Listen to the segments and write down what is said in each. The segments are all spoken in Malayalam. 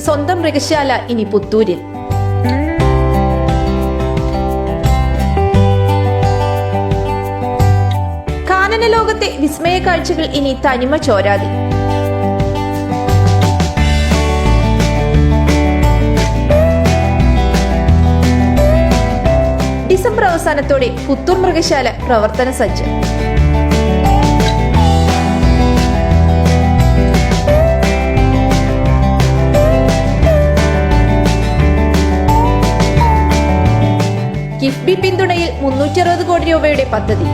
സ്വന്തം മൃഗശാല ഇനി പുത്തൂരിൽ. കാനന ലോകത്തെ വിസ്മയ കാഴ്ചകൾ ഇനി തനിമ ചോരാതെ. ഡിസംബർ അവസാനത്തോടെ പുത്തൂർ മൃഗശാല പ്രവർത്തന സജ്ജം. കിഫ്ബി പിന്തുണയിൽ മുന്നൂറ്റി അറുപത് കോടി രൂപയുടെ പദ്ധതി.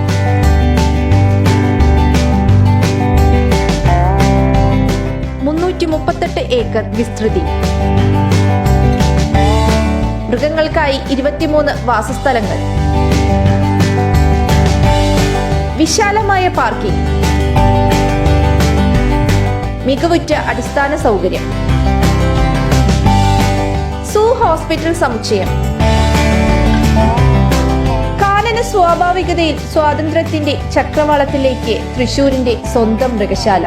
മുന്നൂറ്റി മുപ്പത്തെട്ട് ഏക്കർ വിസ്തൃതി. മൃഗങ്ങൾക്കായി ഇരുപത്തിമൂന്ന് വാസസ്ഥലങ്ങൾ. വിശാലമായ പാർക്കിംഗ്. മികവുറ്റ അടിസ്ഥാന സൗകര്യം. സൂ ഹോസ്പിറ്റൽ സമുച്ചയം. കാനന സ്വാഭാവികതയിൽ സ്വാതന്ത്ര്യത്തിന്റെ ചക്രവാളത്തിലേക്ക് തൃശൂരിന്റെ സ്വന്തം മൃഗശാല.